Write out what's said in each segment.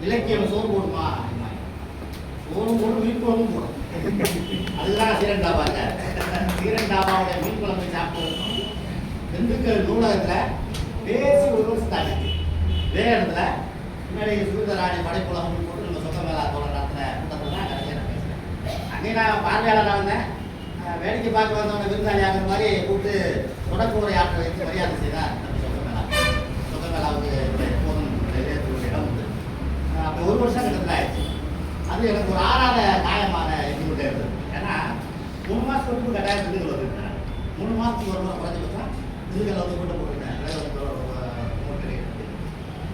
இலக்கியம் சோறு போடுமா? சோறு போடும் மீன் குழம்பும் போடும் அதுதான் சீரன் டாபாங்க சீரன் மீன் குழம்பு சாப்பிட்டு திண்டுக்கல் நூலகத்தில் பேசி ஒரு வருஷம் இதே இடத்துல முன்னாடி சுந்தராணி படைப்புலகம் போட்டு நம்ம சொந்த மேலா போல நடத்தின கூட்டத்தில் தான் கடைசியாக பேசுகிறேன் அங்கே நான் பார்வையாளராக வந்தேன் வேடிக்கை பார்க்க வந்தவங்க விருந்தாளி ஆகிற மாதிரி கூப்பிட்டு தொடக்க உரையாற்ற வைத்து மரியாதை செய்தார் நம்ம சொந்த மேலா சொந்த மேலாவுக்கு எப்போதும் நிறைவேற்றக்கூடிய இடம் உண்டு அஹ் அப்படி ஒரு வருஷம் கிட்டத்தட்ட ஆயிடுச்சு. அது எனக்கு ஒரு ஆறாத காயமான இருந்துகிட்டே இருந்தது. ஏன்னா மூணு மாதத்துக்கு வந்து கட்டாயம் திண்டுக்கல் வந்துருக்கேன் மூணு மாதத்துக்கு ஒரு முறை குறைஞ்சிருக்கேன் திண்டுக்கல் வந்து கூட்டம் போட்டுருக்கேன்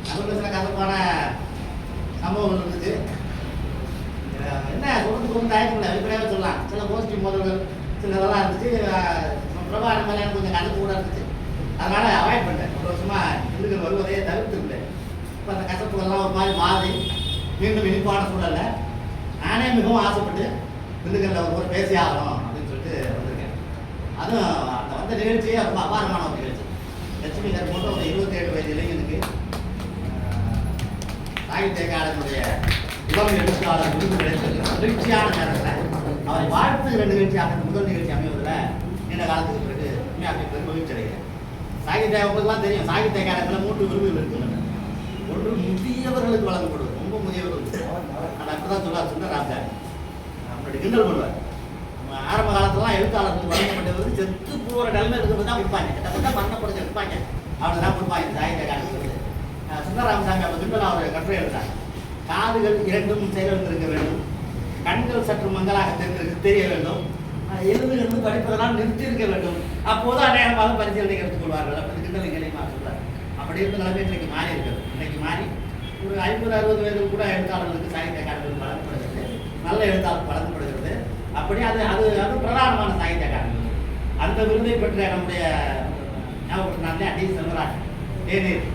நமக்கு சில கசப்பான சம்பவங்கள் இருந்துச்சு என்ன சொல்றதுக்கு ஒன்றும் தயக்கம் இல்லை. சொல்லலாம். சில கோஷ்டி மோதல்கள் சில இதெல்லாம் இருந்துச்சு. பிரபாகரன் மேலே கொஞ்சம் கணக்கு கூட இருந்துச்சு. அதனால் அவாய்ட் பண்ணிட்டேன். ஒரு வருஷமாக திண்டுக்கல் வருவதையே தவிர்த்து இப்போ அந்த கசப்புகள்லாம் ஒரு மாதிரி மாறி மீண்டும் இனிப்பான சூழல்ல. நானே மிகவும் ஆசைப்பட்டு திண்டுக்கல்ல ஒரு முறை பேசி ஆகணும் அப்படின்னு சொல்லிட்டு வந்திருக்கேன். அதுவும் அந்த வந்த நிகழ்ச்சியே ரொம்ப அபாரமான ஒரு நிகழ்ச்சி. லட்சுமி சார் போன்ற ஒரு இருபத்தேழு வயது இளைஞனுக்கு சாகித்ய அகாடமியுடைய இளம் எழுத்தாளர் விருது கிடைத்தது. மகிழ்ச்சியான நேரத்தில் அவரை வாழ்த்து நிகழ்ச்சியாக இந்த முதல் நிகழ்ச்சி அமைவதில் நீண்ட காலத்துக்கு பிறகு உண்மையாக பெரும் மகிழ்ச்சி அடைகிறேன். சாகித்ய உங்களுக்குலாம் தெரியும் சாகித்ய அகாடமியில் மூன்று விருதுகள் இருக்கின்றன ஒன்று முதியவர்களுக்கு வழங்கப்படும் ரொம்ப முதியவர்களுக்கு அது அப்படிதான் சொன்னார் சுந்தரராஜர் அப்படி கிண்டல் பண்ணுவார். நம்ம ஆரம்ப காலத்துலலாம் எழுத்தாளர்கள் வழங்கப்பட்டவர் செத்து போகிற நிலைமை இருக்கிறது தான் விற்பாங்க. கிட்டத்தட்ட மரணப்படுத்த விற்பாங்க. அவனை தான் கொடுப்பாங்க. இந்த காலத்தில். சுந்தரராமசாமி அப்போ கிண்டல் அவர் கட்டுரை எழுதார் காதுகள் இரண்டும் செயலிழந்திருக்க வேண்டும். கண்கள் சற்று மங்களாக தெரிந்திருக்க தெரிய வேண்டும். எழுதுகிறது படிப்பதெல்லாம் நிறுத்தியிருக்க வேண்டும். அப்போது அநேகமாக பரிசீலனை எடுத்துக்கொள்வார்கள் அப்படி கிண்டல் கிளைமா சொல்றார் அப்படி இருந்த நிலைமை இன்றைக்கு மாறி இருக்கிறது இன்னைக்கு மாறி ஒரு ஐம்பது அறுபது வயது கூட எழுத்தாளர்களுக்கு சாகித்ய அகாடமி வழங்கப்படுகிறது. நல்ல எழுத்தாளர் வழங்கப்படுகிறது. அப்படி அது அது அது பிரதானமான சாகித்ய அகாடமி. அந்த விருதை பெற்ற நம்முடைய ஞாபகப்படுத்தினாலே அடி செல்வராஜ் தேநீர்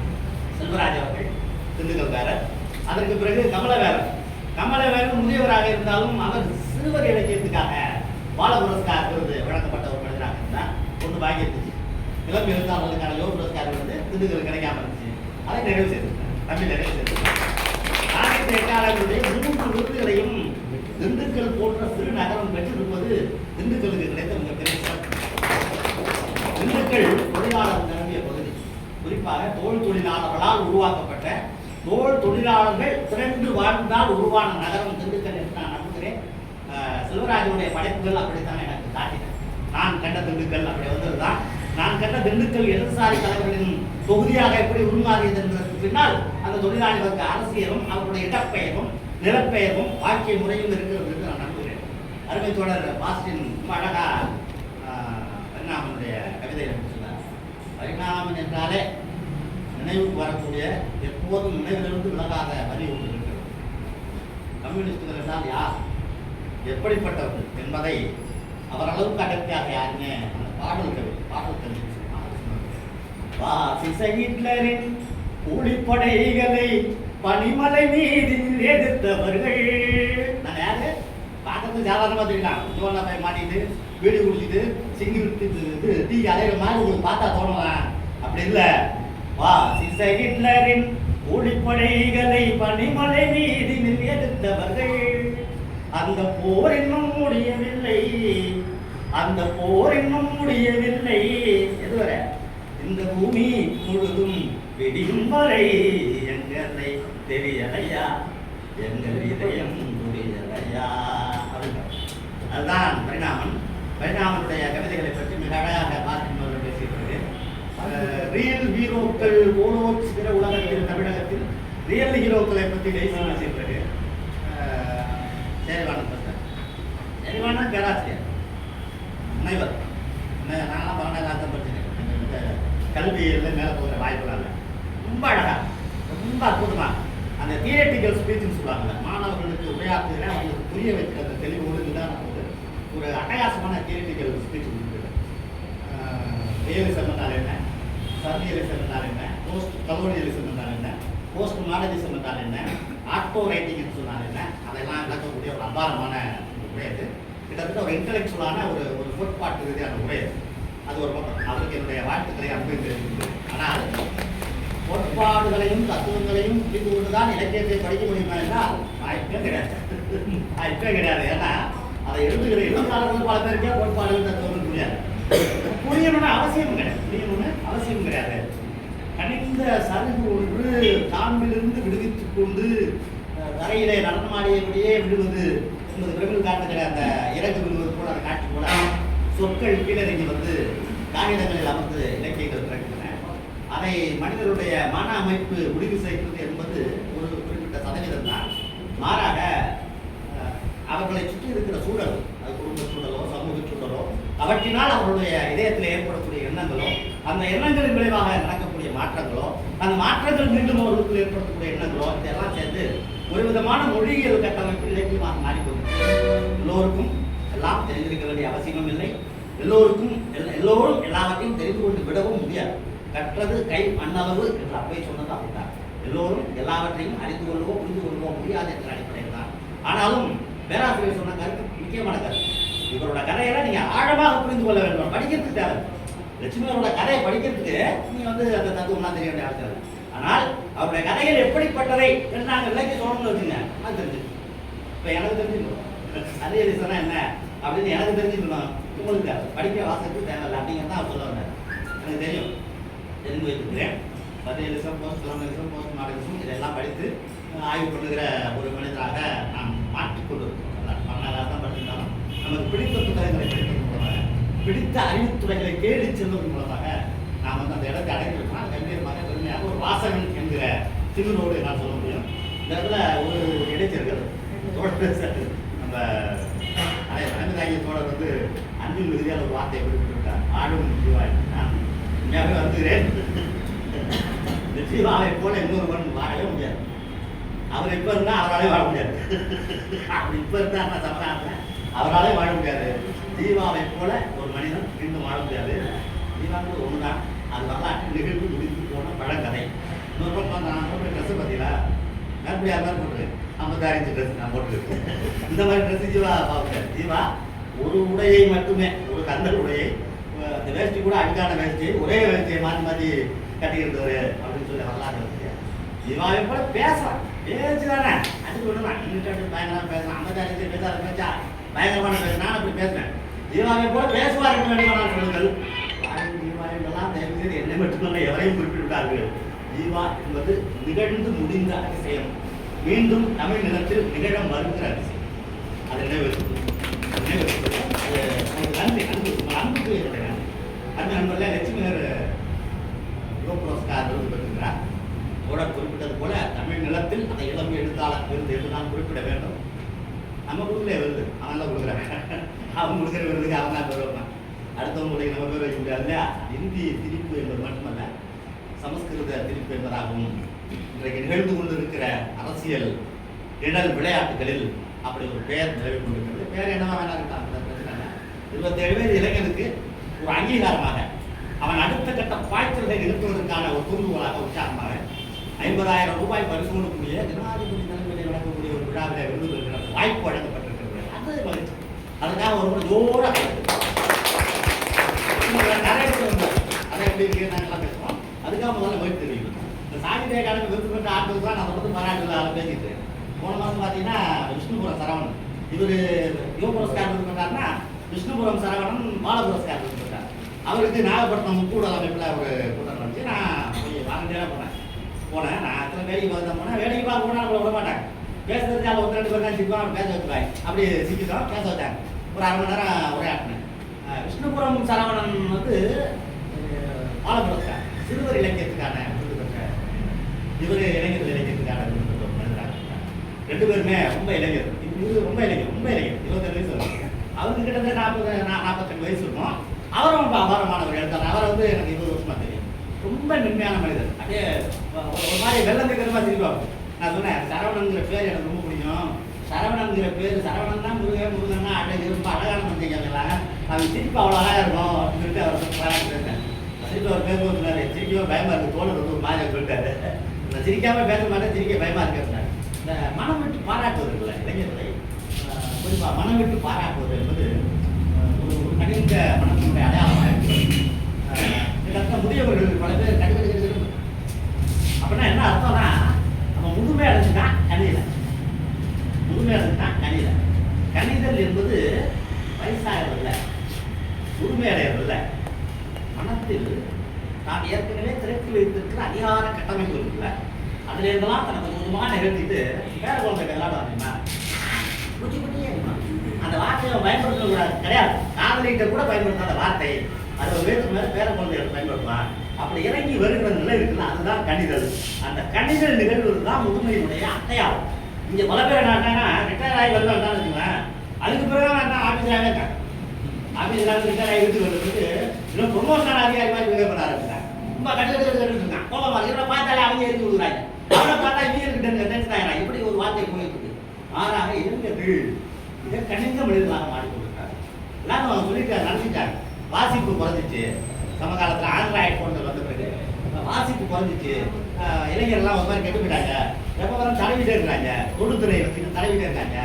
செல்வராஜ் அவர்கள் திண்டுக்கல்காரர் அதற்கு பிறகு கமலவேரன் கமலவேரன் முதியவராக இருந்தாலும் அவர் சிறுவர் இலக்கியத்துக்காக பால புரஸ்கார் விருது வழங்கப்பட்ட ஒரு மனிதராக இருந்தால் ஒன்று வாங்கி இருந்துச்சு இளம் எழுத்தாளர்களுக்கான யோக புரஸ்கார் வந்து திண்டுக்கல் கிடைக்காம இருந்துச்சு. அதை நிறைவு செய்தது. தமிழ் நிறைவு செய்திருக்கார் சாகித்ய மூன்று விருதுகளையும் திண்டுக்கல் போன்ற சிறு நகரம் பெற்றிருப்பது திண்டுக்கலுக்கு கிடைத்த மிகப்பெரிய பெரிய திண்டுக்கல் தொழிலாளர் நிரம்பிய பகுதி. குறிப்பாக தோல் தொழிலாளர்களால் உருவாக்கப்பட்ட தோல் தொழிலாளர்கள் திரண்டு வாழ்ந்தால் உருவான நகரம் திண்டுக்கல் என்று நான் நம்புகிறேன். செல்வராஜனுடைய படைப்புகள் அப்படித்தான் எனக்கு காட்டின நான் கண்ட திண்டுக்கல் அப்படி வந்ததுதான். நான் கண்ட திண்டுக்கல் இடதுசாரி தலைவர்களின் தொகுதியாக எப்படி உருமாறியது என்பதற்கு பின்னால் அந்த தொழிலாளி வர்க்க அரசியலும் அவர்களுடைய இடப்பெயரும் நிலப்பெயரும் வாழ்க்கை முறையும் இருக்கிறது என்று நான் நம்புகிறேன். அருமை தோழர் பாஸ்டின் ரொம்ப அழகா பரிணாமனுடைய கவிதையில் சொன்னார். பரிணாமன் என்றாலே நினைவுக்கு வரக்கூடிய எப்போதும் நினைவிலிருந்து விலகாத வரி ஒன்று இருக்கிறது. கம்யூனிஸ்டுகள் என்றால் யார்? எப்படிப்பட்டவர்கள் என்பதை அவரளவுக்கு அடர்த்தியாக யாருமே அந்த பாடல் கவி பாடல் கவி வாசிச ஹிட்லரின் கூலிப்படைகளை பனிமலை மீது எதிர்த்தவர்கள் நான் யாரு? பார்க்கறது சாதாரணமாக தெரியலாம் ஜோனா போய் மாட்டிட்டு வீடு குடிச்சிட்டு சிங்கி விட்டு இது டீ அலையிற மாதிரி உங்களுக்கு பார்த்தா தோணலாம் அப்படி இல்லை. வா சிச ஹிட்லரின் கூலிப்படைகளை பனிமலை மீது எதிர்த்தவர்கள் அந்த போர் இன்னும் முடியவில்லை. அந்த போர் இன்னும் முடியவில்லை. எதுவரை இந்த பூமி முழுதும் விடியும் வரை எங்களை தெரியலையா? எங்கள் இதயம் புரியலையா? அதுதான் பரிணாமன் பரிணாமனுடைய கவிதைகளை பற்றி மிக அழகாக பார்க்கின்றவர்கள் பேசியிருக்கிறது ரியல் ஹீரோக்கள் ஓலோச்சுகிற உலகத்தில் தமிழகத்தில் ரியல் ஹீரோக்களை பற்றி பேசி பேசியிருக்கிறது சேரிவானன் பேசுகிறேன் சேரிவானன் பேராசிரியர். முனைவர் நான் நான்லாம் பன்னெண்டாம் படிச்சிருக்கேன். கல்வியில் மேலே போகிற வாய்ப்புலாம் இல்லை ரொம்ப அழகா ரொம்ப அற்புதமாக அந்த தியேட்டிக்கல் ஸ்பீச்னு சொல்லுவாங்கல்ல மாணவர்களுக்கு உரையாற்றுகிற அவங்களுக்கு புரிய வைக்கிற அந்த தெளிவோடு வந்து ஒரு அட்டகாசமான தியேட்டிக்கல் ஸ்பீச் கொடுக்குது ரியலிசம் என்றால் என்ன? சர்வியலிசம் என்றால் என்ன? போஸ்ட் கலோனியலிசம் என்றால் என்ன? போஸ்ட் மாடலிசம் என்றால் என்ன? ஆட்டோ ரைட்டிங்னு சொன்னால் என்ன? அதெல்லாம் விளக்கக்கூடிய ஒரு அபாரமான ஒரு உரை அது. கிட்டத்தட்ட ஒரு இன்டலெக்சுவலான ஒரு ஒரு கோட்பாட்டு ரீதியான உரை அது. ஒரு பக்கம். அவருக்கு என்னுடைய வாழ்த்துக்களை அனுபவி தெரிவிக்கிறேன் ஆனால் கோட்பாடுகளையும் தத்துவங்களையும் புரிந்து கொண்டுதான் இலக்கியத்தை படிக்க முடியுமா என்றால் வாய்ப்பே கிடையாது. வாய்ப்பே கிடையாது. ஏன்னா அதை எழுதுகிற எழுத்தாளர்கள் பல பேருக்கே கோட்பாடுகள் தத்துவங்கள் புரியாது. புரியணும்னு அவசியம் கிடையாது. புரியணும்னு அவசியம் கிடையாது. கணிந்த சருகு ஒன்று காம்பிலிருந்து விடுவித்துக் கொண்டு தரையிலே நடனமாடியபடியே விடுவது என்பது பிரபல் காட்டுகிற அந்த இறகு விடுவது போல அந்த காட்சி போல சொற்கள் கீழிறங்கி வந்து காகிதங்களில் அமர்ந்து இலக்கியங்கள் பிறகு அதை மனிதருடைய மன அமைப்பு முடிவு செய்வது என்பது ஒரு குறிப்பிட்ட சதவீதம் தான். மாறாக அவர்களை சுற்றி இருக்கிற சூழல் அது குடும்ப சூழலோ சமூக சூழலோ அவற்றினால் அவர்களுடைய இதயத்தில் ஏற்படக்கூடிய எண்ணங்களோ அந்த எண்ணங்களின் விளைவாக நடக்கக்கூடிய மாற்றங்களோ அந்த மாற்றங்கள் மீண்டும் அவர்களுக்கு ஏற்படக்கூடிய எண்ணங்களோ இதெல்லாம் சேர்ந்து ஒரு விதமான மொழியியல் கட்டமைப்பு இலக்கியமாக மாறிக்கொண்டு எல்லோருக்கும் எல்லாம் தெரிந்திருக்க வேண்டிய அவசியமும் இல்லை எல்லோருக்கும் எல்லோரும் எல்லாவற்றையும் தெரிந்து கொண்டு விடவும் முடியாது. கற்றது கை மண்ணளவு என்று அப்பே சொன்னது அப்படித்தான். எல்லோரும் எல்லாவற்றையும் அறிந்து கொள்ளவோ புரிந்து கொள்ளவோ முடியாது என்ற அடிப்படையில் தான். ஆனாலும் பேராசிரியர் சொன்ன கருத்து முக்கியமான கருத்து. இவரோட கதையெல்லாம் நீங்க ஆழமாக புரிந்து கொள்ள வேண்டும். படிக்கிறதுக்கு தேவை. லட்சுமியோட கதையை படிக்கிறதுக்கு நீ வந்து அந்த தத்துவம்லாம் தெரிய வேண்டிய அவசியம் ஆனால் அவருடைய கதைகள் எப்படிப்பட்டதை என்று நாங்கள் விளக்கி சொல்லணும்னு வச்சுங்க அது தெரிஞ்சு இப்போ எனக்கு தெரிஞ்சுக்கணும். அதே ரீசனா என்ன? அப்படின்னு எனக்கு தெரிஞ்சுக்கணும். உங்களுக்கு படிக்க வாசத்துக்கு தேவையில்லை. அப்படிங்கிறது தான் அவர் சொல்ல வந்தார். எனக்கு தெரியும். தெரிந்து வைத்திருக்கிறேன் பத்தியலிசம் போஸ்ட் ஜோர்னலிசம் போஸ்ட் மாடலிசம் இதெல்லாம் படித்து ஆய்வு பண்ணுகிற ஒரு மனிதராக நாம் மாற்றிக்கொண்டு பன்னெண்டாவது தான் படித்திருந்தாலும் நமக்கு பிடித்த புத்தகங்களை படிப்பதன் மூலமாக பிடித்த அறிவுத்துறைகளை தேடி செல்வதன் மூலமாக நாம் வந்து அந்த இடத்தை அடைந்திருக்கோம் கம்பீரமாக பெருமையாக ஒரு வாசகன் என்கிற சிறுநோடு என்னால் சொல்ல முடியும் இந்த இடத்துல ஒரு இடைச்சர்கள் தோழர் நம்ம அனைவராகிய தோழர் வந்து அன்பின் மிகுதியான ஒரு வார்த்தையை குறிப்பிட்டிருக்கார் ஆடும் ஜீவாய் நான் உண்மையாகவே வருகிறேன் இந்த இன்னொரு போல இன்னொருவன் வாழவே முடியாது அவர் இப்ப இருந்தா அவராலே வாழ முடியாது அவர் இப்ப இருந்தா நான் சமதானத்தில் அவராலே வாழ முடியாது ஜீவாவை போல ஒரு மனிதன் இன்னும் வாழ முடியாது ஜீவாங்கிறது ஒண்ணுதான் அது வரலாற்று நிகழ்வு முடித்து போன பழங்கதை இன்னொரு பக்கம் நான் போட்ட ட்ரெஸ் பார்த்தீங்களா மறுபடியும் தான் போட்டு ஐம்பத்தாறு இன்ச்சு ட்ரெஸ் நான் போட்டுருக்கேன் இந்த மாதிரி ட்ரெஸ் ஜீவா பார்க்க ஜீவா ஒரு உடையை மட்டுமே ஒரு கந்தல் உடையை அந்த வேஷ்டி கூட அழுக்கான வேஷ்டி ஒரே வேஷ்டியை மாற்றி மாற்றி கட்டிக்கிறவர் அப்படின்னு சொல்லி வரலாறு இருக்கு. ஜீவாவை போல பேசலாம் பேச்சு தானே அது சொல்லலாம் இன்னும் பயங்கரமா பேசலாம் அந்த இன்ச்சு பேசாத பேச்சா பயங்கரமான பேச. நான் அப்படி பேசுறேன் ஜீவாவை போல பேசுவார் என்று வேண்டுமானால் சொல்லுங்கள். ஜீவா தயவு செய்து என்னை மட்டுமல்ல எவரையும் குறிப்பிட்டார்கள் ஜீவா என்பது நிகழ்ந்து முடிந்த அதிசயம். மீண்டும் தமிழ் நிலத்தில் நிகழ மறுக்கிற அதிசயம். அதை நினைவு. நன்றி அன்பு உங்கள் அன்புக்கு என்னுடைய நன்றி அன்பு நண்பர்களே லட்சுமியர் புரஸ்கார் விருது கூட குறிப்பிட்டது போல தமிழ் நிலத்தில் அந்த இளம் எழுத்தாளர் விருது என்று நான் குறிப்பிட வேண்டும். நம்ம ஊரில் விருது அவன் கொடுக்குறாங்க அவன் கொடுக்குற விருதுக்கு அவங்க தான் பெறுவாங்க அடுத்தவங்களுக்கு நம்ம பேர் வைக்க முடியாது இல்லையா? இந்தி திரிப்பு என்பது மட்டுமல்ல சமஸ்கிருத திரிப்பு என்பதாகவும் இன்றைக்கு நிகழ்ந்து கொண்டிருக்கிற அரசியல் இடல் விளையாட்டுகளில் அப்படி ஒரு பெயர் நிலவி கொண்டிருக்கிறது. பேர் என்னவா வேணா இருக்கலாம் இருபத்தேழு பேர் இளைஞனுக்கு ஒரு அங்கீகாரமாக அவன் அடுத்த கட்ட பாய்ச்சல்களை நிறுத்துவதற்கான ஒரு தூண்டுகோலாக உற்சாகமாக ஐம்பதாயிரம் ரூபாய் பரிசு கொடுக்கக்கூடிய ஜனாதிபதி தலைமையில் நடக்கக்கூடிய ஒரு விழாவில் விருது வாய்ப்பு வழங்கப்பட்டிருக்கிறது. அது மகிழ்ச்சி அதுக்காக ஒரு முறை ஜோராக நிறைய அதை எப்படி இருக்கு நாங்கெல்லாம் பேசுவோம் அதுக்காக முதல்ல மகிழ்ச்சி தெரியும் இந்த சாகித்ய அகாடமி விருது பெற்ற ஆட்கள் தான் நான் தொடர்ந்து பாராட்டுல பேசிட்டு போன மாதம் பார்த்தீங்கன்னா விஷ்ணுபுரம் சரவணன். இவர் யுவ புரஸ்கார் விருது பெற்றாருன்னா விஷ்ணுபுரம் சரவணன் பால புரஸ்கார் விருது அவருக்கு நாகப்பட்டினம் முக்கூடல் அமைப்பில் ஒரு கூட்டம் நடந்துச்சு நான் வாலண்டியராக போனேன். போனேன். நான் அத்தனை வேலைக்கு பார்த்து போனேன். வேலைக்கு பார்க்க போனால் நம்மளை விட மாட்டாங்க. பேசுறதுக்கு அவங்க ஒரு ரெண்டு பேர் தான் அவன் பேச வச்சுருவாங்க அப்படி சிக்கிட்டோம் பேச வச்சாங்க. ஒரு அரை மணி நேரம் உரையாட்டினேன் விஷ்ணுபுரம் சரவணன் வந்து அஹ், சிறுவர் இலக்கியத்துக்கான விருது பெற்ற இவர் இளைஞர் இலக்கியத்துக்கான விருது பெற்ற மனிதராக ரெண்டு பேருமே ரொம்ப இளைஞர். இது ரொம்ப இளைஞர். ரொம்ப இளைஞர். இருபத்தஞ்சு வயசு வரும் அவருக்கு கிட்டத்தட்ட நாற்பது நாற்பத்தஞ்சு நாற்பத்தெட்டு வயசு இருக்கும். அவரும் ரொம்ப அபாரமானவர் எழுத்தாளர் அவரை வந்து எனக்கு இருபது வருஷமாக தெரியும். ரொம்ப மென்மையான மனிதர். அப்படியே ஒரு மாதிரி வெள்ளம் திக்கிறமா திரும்பாங்க நான் சொன்னேன் சரவணங்கிற பேர் எனக்கு ரொம்ப பிடிக்கும். சரவணங்கிற பேர் சரவணன் தான் முருகன் முருகன்னா அப்படியே ரொம்ப அழகான மனுஷங்க அது திருப்பி அவ்வளோ அழகா இருக்கும். அப்படின்னு சொல்லிட்டு அவர் சொல்லிட்டேன் திருப்பி அவர் பேர் சொன்னாரு சிரிக்கவே பயமா இருக்கு. தோழர் வந்து ஒரு மாதிரி சொல்லிட்டாரு. நான் சிரிக்காம பேச மாட்டேன் சிரிக்க பயமா இருக்கேன் இந்த மனம் விட்டு பாராட்டுவது இருக்குல்ல இளைஞர்களை குறிப்பாக மனம் விட்டு பாராட்டுவது என்பது ஒரு ஒரு மனம் மனத்தினுடைய அடையாளமாக இருக்கிறது அஹ், கிட்டத்தட்ட முதியவர்கள் பல பேர் கடித என்ன அர்த்தம்னா நம்ம முதுமை அடைஞ்சுட்டா கனியில முதுமை அடைஞ்சுட்டா கனியில கணிதல் என்பது வயசாகிறதில்ல முதுமை அடையறதில்ல மனத்தில் நான் ஏற்கனவே திறக்கி வைத்திருக்கிற அதிகார கட்டமைப்பு இருக்குல்ல அதுல இருந்தெல்லாம் தனக்கு கொஞ்சமாக நிகழ்த்திட்டு வேற குழந்தை விளையாடுவாங்க வார்த்தையை பயன்படுத்தக்கூடாது பயன்படுத்த கூடாது கிடையாது. காதலிட்ட கூட பயன்படுத்தாத வார்த்தை. அது ஒரு வேறு மேலே பேர குழந்தைகள் பயன்படுத்தலாம் அப்படி இறங்கி வருகிற நிலை இருக்குல்ல அதுதான் கணிதல். அந்த கணிதல் நிகழ்வு தான் முதுமையினுடைய அடையாளம் இங்கே பல பேர் என்னன்னா ரிட்டையர் ஆகி வருவாங்க வச்சுக்கோங்க அதுக்கு பிறகு நான் ஆஃபீஸராகவே இருக்கேன் ஆஃபீஸில் ரிட்டையர் ஆகி வீட்டுக்கு வந்ததுக்கு இன்னும் ப்ரொமோஷன் அதிகாரி மாதிரி பிஹேவ் பண்ண ரொம்ப கட்டு கட்டு கட்டு இருக்கான் கோபமா இவரை பார்த்தாலே அவங்க எரிஞ்சு விடுறாங்க அவரை பார்த்தா இவங்க இருக்கு டென்ஷன் இப்படி ஒரு வார்த்தை போயிட்டு ஆறாக இருந்தது. இளைஞர்கள் இதை கணித மனிதர்களாக மாறிக்கொண்டிருக்காங்க எல்லாரும் அவங்க சொல்லிட்டு நடந்துட்டாங்க வாசிப்பு குறைஞ்சிச்சு. சமகாலத்தில் ஆண்ட்ராய்ட் ஃபோன்கள் வந்த பிறகு வாசிப்பு குறைஞ்சிச்சு. இளைஞர்லாம் ஒரு மாதிரி கெட்டு போயிட்டாங்க எப்போ வர தலைவிட்டே இருக்காங்க தொடுத்துறை வச்சுட்டு தலைவிட்டே இருக்காங்க.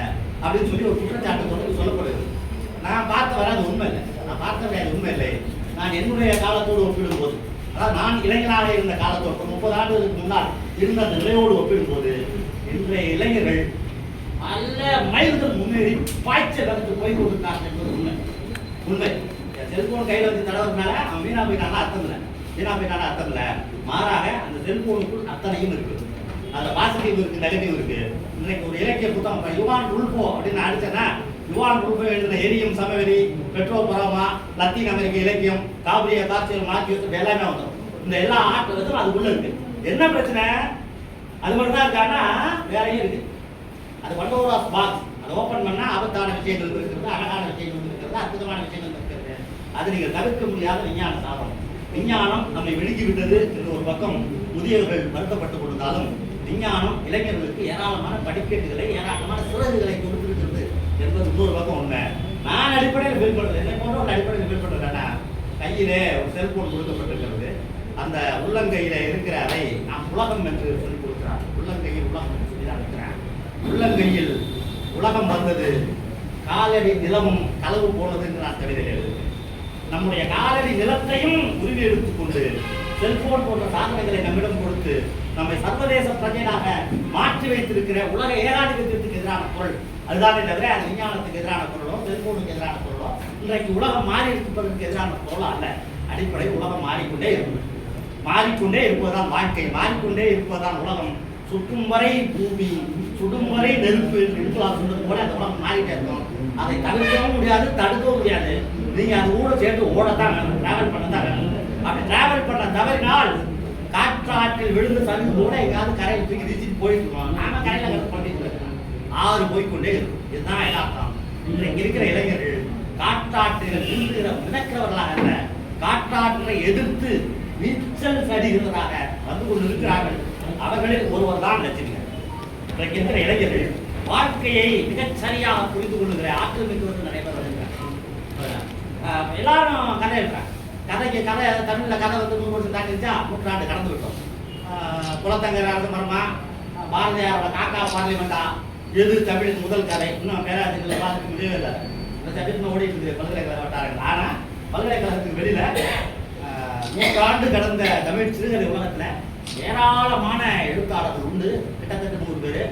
அப்படின்னு சொல்லி ஒரு குற்றச்சாட்டு தொடர்ந்து சொல்லப்படுது. நான் பார்த்த வர அது உண்மை இல்லை. நான் பார்த்த வரை அது உண்மை இல்லை. நான் என்னுடைய காலத்தோடு ஒப்பிடும்போது அதாவது நான் இளைஞனாக இருந்த காலத்தோடு முப்பது ஆண்டுகளுக்கு முன்னால் இருந்த அந்த நிலையோடு ஒப்பிடும்போது இன்றைய இளைஞர்கள் நல்ல மைல்கள் முன்னேறி பாய்ச்சல் வந்து போய் கொண்டிருக்காங்க என்பது உண்மை. உண்மை. செல்போன் கையில் வச்சு தடவுறதுனால அவன் வீணா போயிட்டானா அர்த்தம் இல்லை. வீணா போயிட்டானா அர்த்தம் இல்லை. மாறாக அந்த செல்போனுக்குள் அத்தனையும் இருக்கு. அந்த பாசிட்டிவ் இருக்கு நெகட்டிவ் இருக்கு. இன்னைக்கு ஒரு இலக்கிய புத்தகம் யுவான் உள்போ அப்படின்னு அடிச்சேன்னா யுவான் உள்போ எழுதின எரியும் சமவெளி பெட்ரோ பரோமா லத்தீன் அமெரிக்க இலக்கியம் காபிரிய காட்சியல் மாற்றியது எல்லாமே வந்துடும் இந்த எல்லா ஆற்றலும் அது உள்ள இருக்கு. என்ன பிரச்சனை? அது மட்டும் தான் இருக்கான்னா வேறையும் இருக்கு. அது வண்டோராஸ் பாக்ஸ் அதை ஓப்பன் பண்ணா ஆபத்தான விஷயங்கள் இருக்கிறது அழகான விஷயங்கள் இருக்கிறது அற்புதமான விஷயங்கள் இருக்கிறது. அது நீங்கள் தவிர்க்க முடியாத விஞ்ஞான சாதனம் விஞ்ஞானம் நம்மை விழுங்கிவிட்டது என்று ஒரு பக்கம் முதியவர்கள் வருத்தப்பட்டுக் கொண்டிருந்தாலும் விஞ்ஞானம் இளைஞர்களுக்கு ஏராளமான படிக்கட்டுகளை ஏராளமான சிறகுகளை கொடுத்திருக்கிறது என்பது இன்னொரு பக்கம் உண்மை. நான் அடிப்படையில் பில் பண்ணுறது என்னை போன்ற ஒரு அடிப்படையில் பில் பண்றேன்னா கையிலே ஒரு செல்போன் கொடுக்கப்பட்டிருக்கிறது. அந்த உள்ளங்கையில இருக்கிற அதை நாம் உலகம் என்று சொல்லி கொடுக்கிறார். உள்ளங்கையில் உலகம் என்று சொல்லி தான் உள்ளங்கையில் உலகம் வந்தது. காலடி நிலமும் களவு போனது என்று நான் கவிதை எழுதுகிறேன் நம்முடைய காலடி நிலத்தையும் உருவி எடுத்துக்கொண்டு செல்போன் போன்ற சாதனைகளை நம்மிடம் கொடுத்து நம்மை சர்வதேச பிரஜையாக மாற்றி வைத்திருக்கிற உலக ஏகாதிபத்தியத்துக்கு எதிரான பொருள் அதுதானே தவிர அது விஞ்ஞானத்துக்கு எதிரான பொருளோ செல்போனுக்கு எதிரான பொருளோ இன்றைக்கு உலகம் மாறி இருப்பதற்கு எதிரான பொருளோ அல்ல. அடிப்படை உலகம் மாறிக்கொண்டே இருக்கும். மாறிக்கொண்டே இருப்பதுதான் வாழ்க்கை. மாறிக்கொண்டே இருப்பதுதான் உலகம். சுற்றும் வரை பூமி சுடுமுறை நெருப்பு இருக்கலாம் சொன்னது போல அந்த படம் மாறிட்டே இருக்கும் அதை தடுக்கவும் முடியாது தடுக்கவும் முடியாது. நீங்க அது கூட சேர்ந்து ஓடத்தான் வேணும் டிராவல் பண்ணத்தான் வேணும். அப்படி டிராவல் பண்ண தவறினால் காற்றாற்றில் விழுந்து சரிந்து கூட எங்காவது கரையில் தூக்கி வீசிட்டு போயிட்டு இருக்கோம் நாம கரையில கரை பண்ணிட்டு இருக்கோம் ஆறு போய்க்கொண்டே இருக்கும். இதுதான் யதார்த்தம் இன்றைக்கு இருக்கிற இளைஞர்கள் காற்றாற்றில் விழுந்துகிற மிதக்கிறவர்களாக அல்ல காற்றாற்றை எதிர்த்து நீச்சல் சடிகிறவராக வந்து கொண்டு இருக்கிறார்கள் அவர்களில் ஒருவர் தான் லட்சுமி. இன்றைக்கு இளைஞர்கள் வாழ்க்கையை மிகச் சரியாக புரிந்து கொள்ளுகிற ஆற்றல் மிக்கவர்கள் நிறைய பேர் வருகிறார் எல்லாரும் கதை எழுதுறாங்க. கதைக்கு கதை தமிழில் கதை வந்து நூறு வருஷம் தாண்டிச்சா நூற்றாண்டு கடந்து விட்டோம். குலத்தங்கர் அரச மரமா பாரதியாரோட காக்கா பார்லிமெண்டா? எது தமிழின் முதல் கதை? இன்னும் பேராசிரியர்கள் பார்த்துக்க முடியவே இல்லை. இந்த சப்ஜெக்ட் ஓடிட்டு இருக்குது பல்கலைக்கழக வட்டாரங்கள். ஆனால் பல்கலைக்கழகத்துக்கு வெளியில் நூற்றாண்டு கடந்த தமிழ் சிறுகதை உலகத்தில் ஏராளமான எழுத்தாளர்கள் உண்டு. கிட்டத்தட்ட நூறு பேர்.